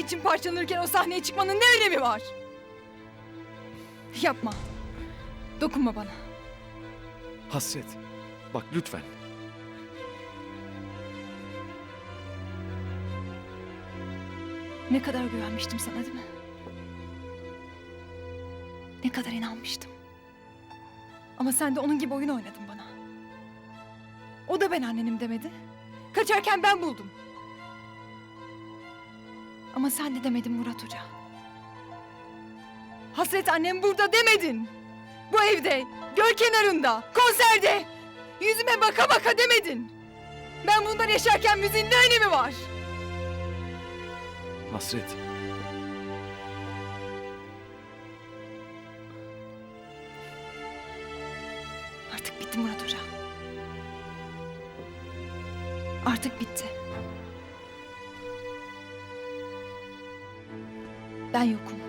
için parçalanırken o sahneye çıkmanın ne önemi var? Yapma. Dokunma bana. Hasret. Bak lütfen. Ne kadar güvenmiştim sana değil mi? Ne kadar inanmıştım. Ama sen de onun gibi oyun oynadın bana. O da ben annenim demedi. Kaçarken ben buldum. Ama sen de demedin Murat Hoca. Hasret annem burada demedin. Bu evde, göl kenarında, konserde. Yüzüme baka baka demedin. Ben bunları yaşarken müziğin ne önemi var? Hasret. Artık bitti Murat Hoca. Artık bitti. Ben yokum.